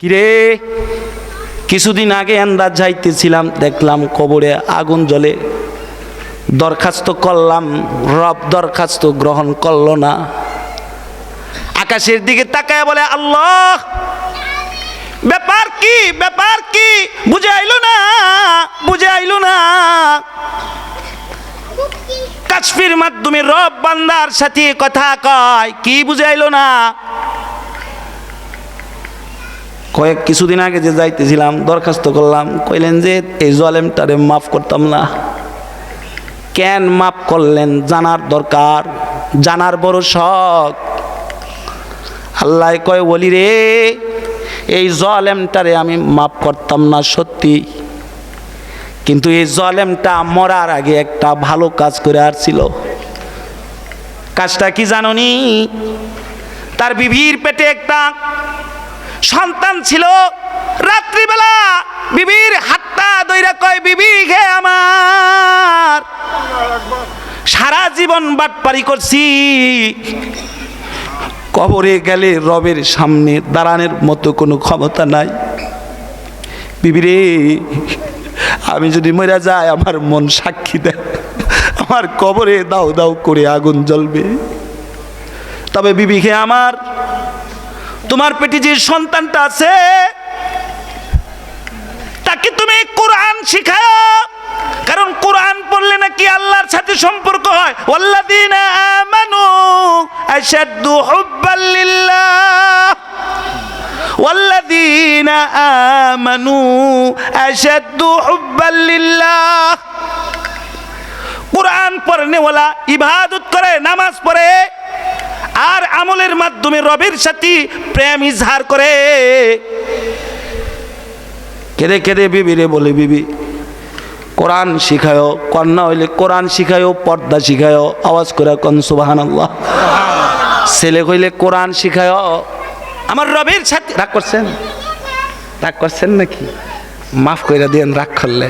কিরে? কিছুদিন আগে আমরা যাইতেছিলাম, দেখলাম কবরে আগুন জ্বলে। দরখাস্ত করলাম, রব দরখাস্ত গ্রহণ করল না। আকাশের দিকে তাকায় বলে, আল্লাহ, ব্যাপার কি ব্যাপার কি? বুঝে আইলো না, বুঝে আইলো না। কাশ্মীর মাধ্যমে রব বান্দার সাথে কথা কয়, কি বুঝে আইলো না? কয়েক কিছুদিন আগে যে যাইতেছিলাম, দরখাস্ত করলাম, কইলেন যে এই জলেমটারে মাফ করতাম না। কেন মাফ করলেন? জানার দরকার, জানার বড় শখ। আল্লাহ কয় বলি রে, এই জলেমটারে আমি মাফ করতাম না, সত্যি। কিন্তু এই জলেমটা মরার আগে একটা ভালো কাজ করে আসছিল। কাজটা কি জাননি? তার বিবির পেটে একটা সন্তান ছিল রাত্রিবেলা, বিবির হাতটা দইরা কয়, বিবি ঘে আমার, সারা জীবন বাটপারি করছি। কবরে গেলে রবের সামনে দাঁড়ানোর মতো কোনো ক্ষমতা নাই। বিবিরে আমি যদি মরে যাই, আমার মন সাক্ষী দেয়। আমার কবরে দাও দাও করে আগুন জ্বলবে। তবে বিবিকে আমার তোমার পেটে যে সন্তানটা আছে, তাকে তুমি কোরআন শিখায়। কারণ কোরআন পড়লে নাকি আল্লাহর সাথে সম্পর্ক হয়। আমানু আমানু আশাদ্দু হুব্বাল লিল্লাহ। কোরআন পড়নেওয়ালা ইবাদত করে, নামাজ পড়ে মাধ্যমে রবের সাথে প্রেম ইজহার করে। কেঁদে কেঁদে বিবিরে বলে, বিবি, কোরআন শিখায়, কন্যা হইলে কোরআন শিখায়, পর্দা শিখায়, আওয়াজ করে কন সুবাহান আল্লাহ ছেলে কইলে কোরআন শিখায়। আমার রবের সাথে রাগ করছেন? রাগ করছেন নাকি? মাফ করে দিয়েন রাগ করলে।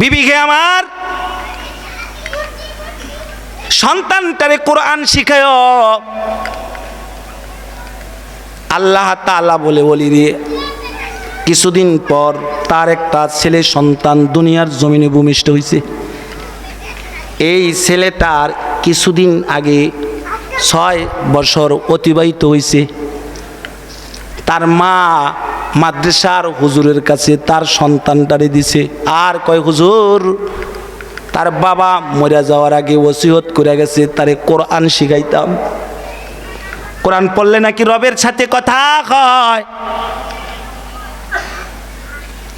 বিবিকে আমার, সন্তানটারে কোরআন শিখায়। আল্লাহ তাআলা বলে বলি রে, কিছুদিন পর তার একটা ছেলে সন্তান দুনিয়ার জমিনে ভূমিষ্ঠ হয়েছে এই ছেলেটার কিছুদিন আগে ছয় বছর অতিবাহিত হয়েছে তার মা মাদ্রাসার হুজুরের কাছে তার সন্তানটারে দিছে। আর কয়, হুজুর, তার বাবা মরে যাওয়ার আগে ওসিহত করে গেছে, তারে কোরআন শিখাইতাম। কোরআন পড়লে নাকি রবের সাথে কথা হয়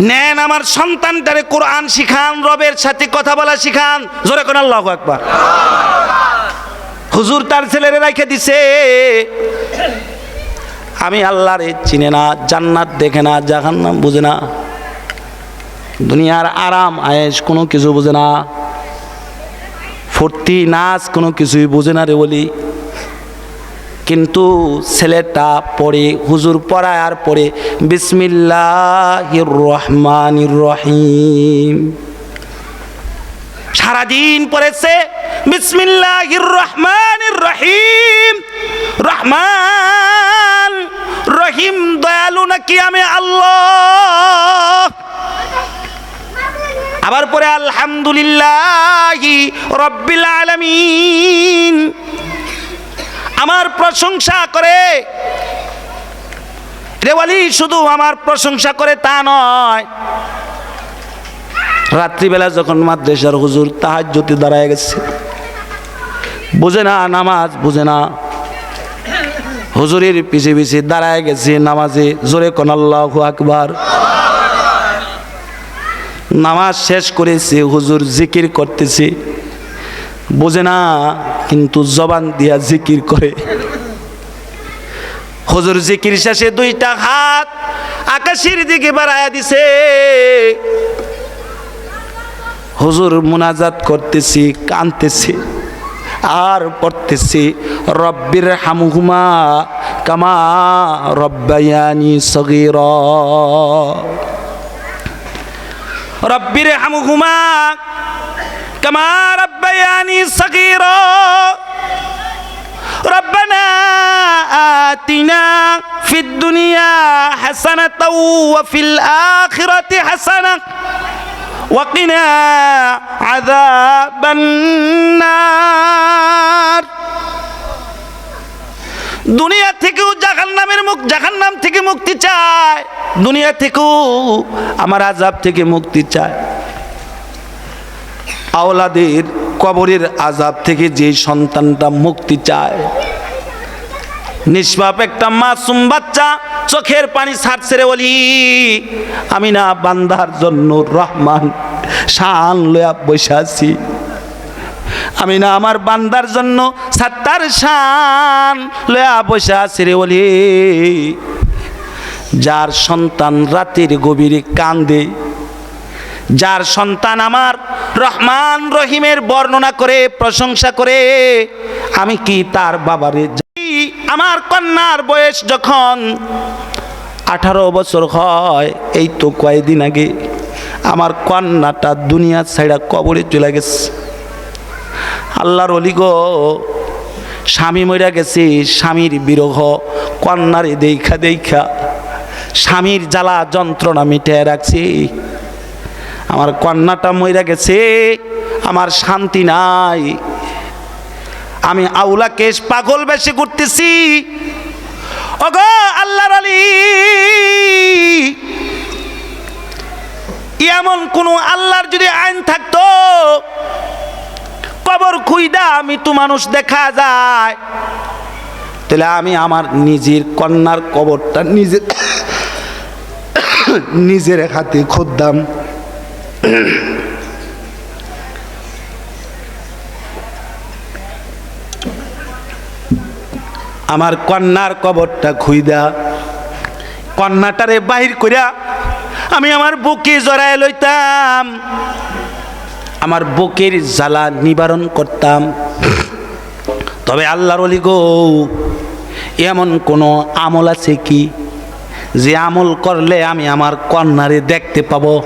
নেন আমার সন্তানটারে কোরআন শিখান, রবের সাথে কথা বলা শিখান। জোরে কোন আল্লাহ একবার হুজুর তার ছেলেরে রাখে দিছে। আমি আল্লাহরে চিনে না, জান্নাত দেখে না, জাহান্নাম বুঝে না। দুনিয়ার আরাম আয়েস কোনো কিছু বুঝে না। ফুর্তি, নাচ কোনো কিছুই বুঝে না রে বলি কিন্তু ছেলেটা পড়ে, হুজুর পড়ায় আর পড়ে, বিসমিল্লাহির রহমানির রহিম। সারাদিন পড়েছে, বিসমিল্লাহির রহমানির রহিম। রহমান, রহিম, দয়ালু নাকি আমি আল্লাহ? আবার পরে আলহামদুলিল্লাহ রব্বিল আলামিন। আমার প্রশংসা করে। রেওয়ালি শুধু আমার প্রশংসা করে তা নয়। রাত্রিবেলা যখন মাদ্রাসার হুজুর তাহার জ্যোতি দাঁড়ায় গেছে, বুঝে না নামাজ, বুঝে না। হুজুরের পিছে পিছে দাঁড়ায় গেছে নামাজে, জোরে কোন আকবার। নামাজ শেষ করেছে, হুজুর জিকির করতেছে। বোঝে না, কিন্তু জবান দিয়া জিকির করে। হুজুর জিকির শেষে দুইটা হাত আকাশের দিকে বাড়ায়া দিছে। হুজুর মুনাজাত করতেছি, কানতেছি, আর পড়তেছি, রব্বির হামহুমা কামা রব্বায়ানি সগীর। রব্বির হামহুমা কামা রব্বায়ানি সগীর ربنا آتنا في الدنيا حسنة وفي الآخرة حسنة وقنا عذاب النار দুনিয়া থেকেও জাহান্নামের মুখ জাহান্নাম থেকে মুক্তি চায় দুনিয়া থেকেও আমার আজাব থেকে মুক্তি চায় আওলাদের কবরের আজাব থেকে যে সন্তানটা মুক্তি চায়। নিষ্পাপ একটা মাসুম বাচ্চা চোখের পানি ছাড়ছে বলি আমি না বান্দার জন্য রহমান, শান লয়া বসে আমি না আমার বান্দার জন্য সাত্তার শান লয়া বসে আছি রে বলি যার সন্তান রাতের গভীরে কান্দে যার সন্তান আমার রহমান রহিমের বর্ণনা করে, প্রশংসা করে, আমি কি তার বাবারে? আমার কন্যার বয়স যখন আঠারো বছর হয়, এই তো কয়েকদিন আগে আমার কন্যাটা দুনিয়া ছাইড়া কবরে চলে গেছে আল্লাহর অলি গো, স্বামী মইরা গেছে, স্বামীর বিরহ কন্যারে দেখা দেখা, স্বামীর জ্বালা যন্ত্রণা মিটিয়ে রাখছি আমার কন্যাটা মইরা গেছে, আমার শান্তি নাই। আমি আউলা কেশ পাগল বেশি ঘুরতেছি ওগো আল্লাহর আলী, এমন কোন আল্লাহর যদি আইন থাকতো, কবর খুইদা তো মানুষ দেখা যায়। তাহলে আমি আমার নিজের কন্যার কবরটা নিজের নিজের হাতে খুদ্দাম। আমার কন্যার কবরটা খুইদা। কন্যাটারে বাহির করিয়া আমি আমার বুকে জড়ায় লইতাম। আমার বুকের জ্বালা নিবারণ করতাম। তবে আল্লাহর অলি গো, এমন কোনো আমল আছে কি? যে আমল করলে আমি আমার কন্যারে দেখতে পাবো।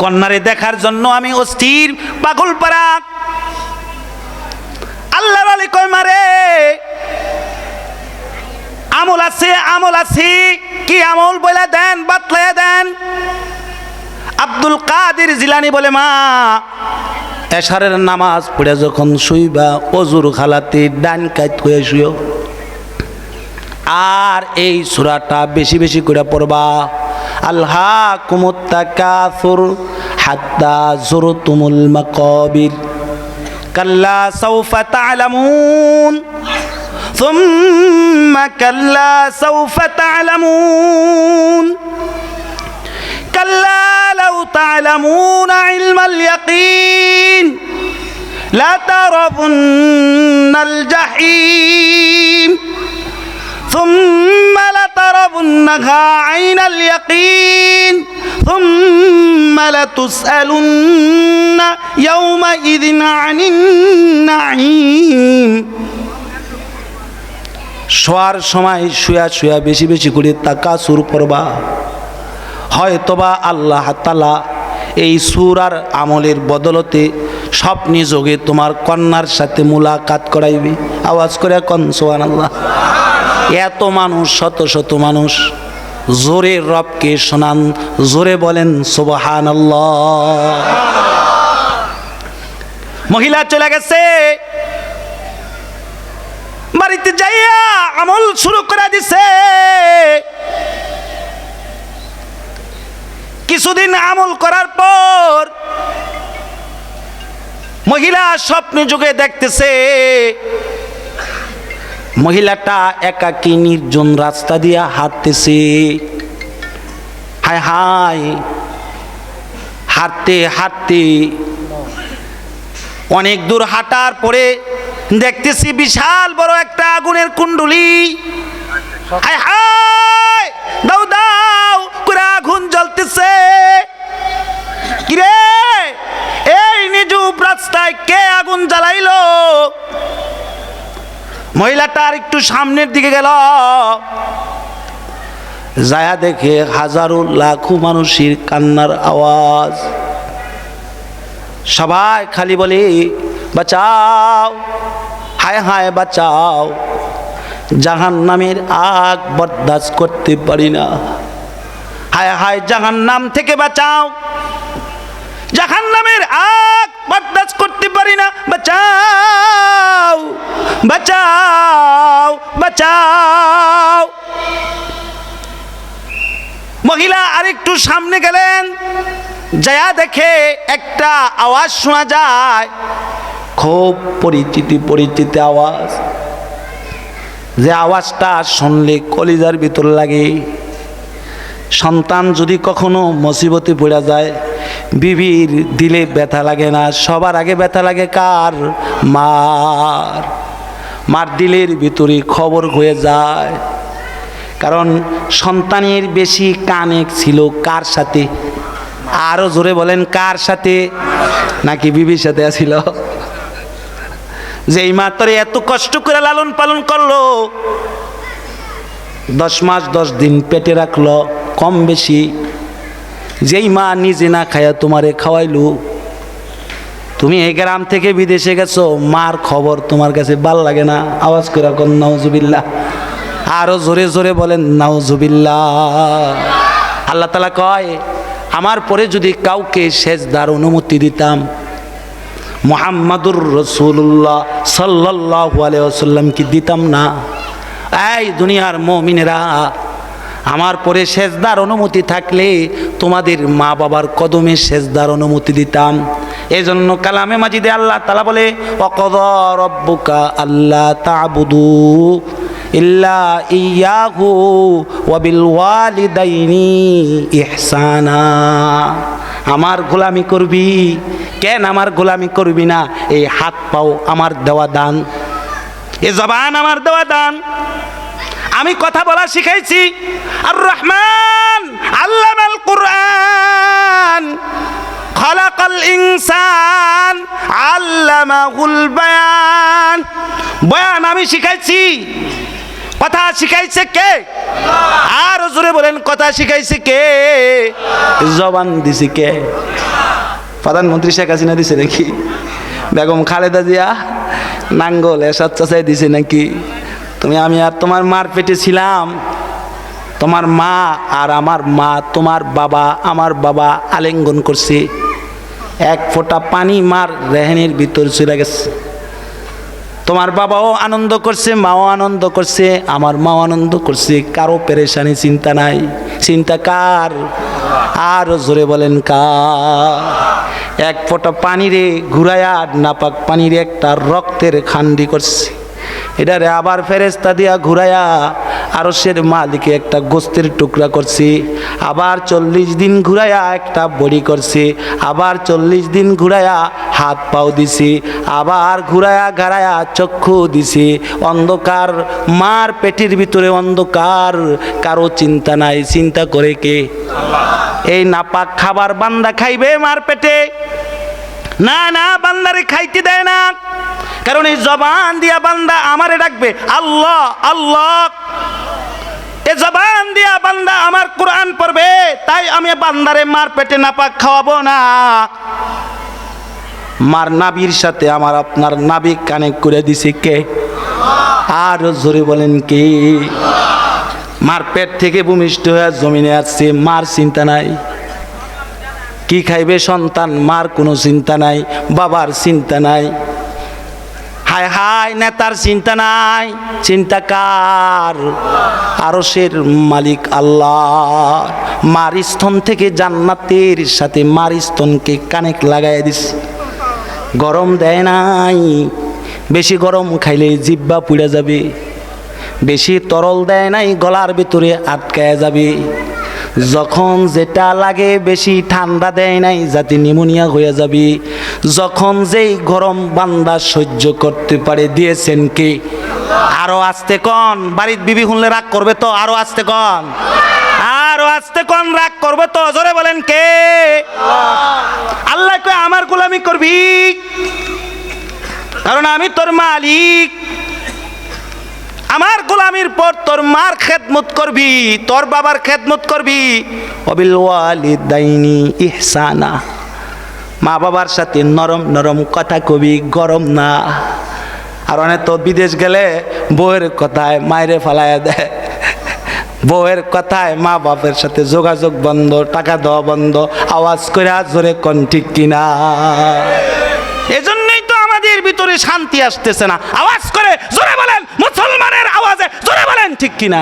কন্যারে দেখার জন্য আমি অস্থির, পাগল পারা আল্লাহর আলী কয়, মারে, আমল আছে আমল আছে, কি আমল বলে দেন, বাতলাইয়া দেন। আব্দুল কাদের জিলানি বলে, মা, এশারের নামাজ পড়ে যখন শুইবা, অজুর খালাতে ডান কাত হয়ে শুয়েও আর এই সুরাটা বেশি বেশি করে পড়বা। আল্লাহ কুমুত্তা কাসুর হাত্তা জুরতুমুল মাকাবির কাল্লা সাউফা তা'লামুন ثم كلا سوف تعلمون كلا لو تعلمون علم اليقين لتربن الجحيم ثم لتربنها عين اليقين ثم لتسألن يومئذ عن النعيم শোয়ার সময় শুয়া শুয়া বেশি বেশি করে তাকা সুর পড়বা হয়তোবা আল্লাহ তালা এই সুর আর আমলের বদলতে স্বপ্নে যোগে তোমার কন্যার সাথে মুলাকাত করাইবে আওয়াজ করে কন সোহান আল্লাহ এত মানুষ, শত শত মানুষ। জোরে রবকে শোনান, জোরে বলেন সোবাহান মহিলা চলে গেছে। বাড়িতে যাইয়া আমল শুরু করে দিছে। কিছুদিন আমল করার পর মহিলা স্বপ্নে যুগে দেখতেছে মহিলাটা একাকী নির্জন রাস্তা দিয়া হাঁটতেছে। হায় হায়, হাঁটতে হাঁটতে। অনেক দূর হাঁটার পরে দেখতেছি বিশাল বড় একটা আগুনের কুণ্ডলি। হায় হায় দাও আর একটু সামনের দিকে গেল। যায়া দেখে হাজারো লাখো মানুষের কান্নার আওয়াজ। সবাই খালি বলে, বাঁচাও, হায় হায় বাঁচাও জাহান নামের আগ বরদাস্ত করতে পারি না। হায় হায় জাহান নাম থেকে বাঁচাও জাহান নামের আগ বরদাস্ত করতে পারি না, বাঁচাও বাঁচাও বাঁচাও। মহিলা আরেকটু সামনে গেলেন, যায়া দেখে একটা আওয়াজ শোনা যায়, খুব পরিচিতি পরিচিতি আওয়াজ। যে আওয়াজটা শুনলে কলিজার ভিতর লাগে। সন্তান যদি কখনো মুসিবতে পড়া যায় বিবির দিলে ব্যথা লাগে না, সবার আগে ব্যথা লাগে কার? মার। মার দিলের ভিতরে খবর হয়ে যায়। কারণ সন্তানের বেশি কানেক ছিল, কার সাথে? আরও জোরে বলেন, কার সাথে? নাকি বিবির সাথে আছিল? যে এই মা তোরে এত কষ্ট করে লালন পালন করল, দশ মাস দশ দিন পেটে রাখল, কম বেশি যেই মা নিজে না খায়া তোমারে খাওয়াইলু, তুমি এই গ্রাম থেকে বিদেশে গেছো, মার খবর তোমার কাছে ভালো লাগে না, আওয়াজ করে কোন, নাউজুবিল্লাহ। আরও জোরে জোরে বলেন, নাউজুবিল্লাহ। আল্লাহ তালা কয়, আমার পরে যদি কাউকে সেজদার অনুমতি দিতাম, মোহাম্মদুর রসুল্লাহ সাল্লাহ আলাইসাল্লামকে দিতাম না? এই দুনিয়ার মমিনেরা আমার পরে সেজদার অনুমতি থাকলে তোমাদের মা বাবার কদমে সেজদার অনুমতি দিতাম। এই জন্য কালামে মাজিদে আল্লাহ তালা বলে, অকদ রব্বুকা আল্লাহ তাবুদু ইল্লা ইয়াহু ওয়াবিল ওয়ালিদাইনি ইহসানা। আমার গোলামি করবি? কেন আমার গোলামি করবি না? এই হাত পাও আমার দেওয়া দান। এ জবান আমার দেওয়া দান। আমি কথা বলা শিখাইছি। আর রহমান আল্লামাল কুরআন। খলাকাল ইনসান আল্লামাহুল বায়ান। বয়ান আমি শিখাইছি। কথা শিখাইছে কে? আর জোরে বলেন, কথা শিখাইছে কে? জবান দিছে কে? প্রধানমন্ত্রী শেখ হাসিনা দিছে নাকি? বেগম খালেদা জিয়া নাঙ্গল এসাদ চাচাই দিছে নাকি? তুমি, আমি আর তোমার মার পেটে ছিলাম। তোমার মা আর আমার মা, তোমার বাবা, আমার বাবা আলিঙ্গন করছে। এক ফোঁটা পানি মার রেহেনের ভিতর চলে গেছে। তোমার বাবাও আনন্দ করছে, মাও আনন্দ করছে, আমার মাও আনন্দ করছে। কারও পেরেশানি চিন্তা নাই। চিন্তা কার? আর জোরে বলেন কার? এক ফোঁটা পানিরে ঘুরাইয়া নাপাক পানির একটা রক্তের খান্ডি করছে। এটারে আবার ফেরেস্তা দিয়া ঘুরাইয়া আরও সের মালিকে একটা গোস্তের টুকরা করছে, আবার চল্লিশ দিন ঘুরাইয়া একটা বড়ি করছি, আবার চল্লিশ দিন ঘুরাইয়া হাত পাও দিছে, আবার ঘুরাইয়া ঘাড়ায়া চক্ষু দিছে, অন্ধকার মার পেটের ভিতরে অন্ধকার, কারও চিন্তা নাই, চিন্তা করে কে? এই নাপাক খাবার বান্দা খাইবে মার পেটে? না না, বান্দারে খাইতে দেয় না। কারণ এই জবান দিয়া বান্দা আমারে ডাকবে, আল্লাহ আল্লাহ। এ জবান দিয়া বান্দা আমার কোরআন পড়বে, তাই আমি বান্দারে মার পেটে নাপাক খাওয়াবো না। মার নাবির সাথে আমার আপনার নাবি কানেক্ট করে দিছি কে? আর জোরে বলেন কি? মার পেট থেকে ভূমিষ্ঠ হয়ে জমিনে আসছে, মার চিন্তা নাই। কি খাইবে সন্তান, মার কোনো চিন্তা নাই, বাবার চিন্তা নাই। হায় হায়, নেতার চিন্তা নাই, চিন্তা কার? আরসের মালিক আল্লাহ। মার স্তন থেকে জান্নাতের সাথে মার স্তনকে কানেক্ট লাগাই দিস গরম দেয় নাই। বেশি গরম খাইলে জিব্বা পুড়ে যাবে। বেশি তরল দেয় নাই, গলার ভিতরে আটকায় যাবে। যখন যেটা লাগে বেশি ঠান্ডা দেয় নাই যাতে নিমোনিয়া হয়ে যাবে। যখন যেই গরম বান্দা সহ্য করতে পারে, দিয়েছেন কে? আরও আসতে কন। বাড়ির বিবি শুনলে রাগ করবে তো? আরও আসতে কন। আরও আসতে কন, রাগ করবে তো? জোরে বলেন কে? আল্লাহ কই আমার গোলামি করবি? কারণ আমি তোর মালিক। আমার গোলামির পর তোর মার খেদমত করবি, তোর বাবার খেদমত করবি। অবিল ওয়ালিদাইনি ইহসানা। মা বাবার সাথে নরম নরম কথা কবি, গরম না। আর অনেক তো বিদেশ গেলে বউয়ের কথায় মায়েরে ফালাইয়া দেয়। বউয়ের কথায় মা বাপের সাথে যোগাযোগ বন্ধ, টাকা দেওয়া বন্ধ, আওয়াজ করে জোরে কন ঠিক কিনা। এজন্যই তো আমাদের ভিতরে শান্তি আসতেছে না। আওয়াজ করে জোরে বলেন, মুসলমানের আওয়াজে জোরে বলেন ঠিক কিনা।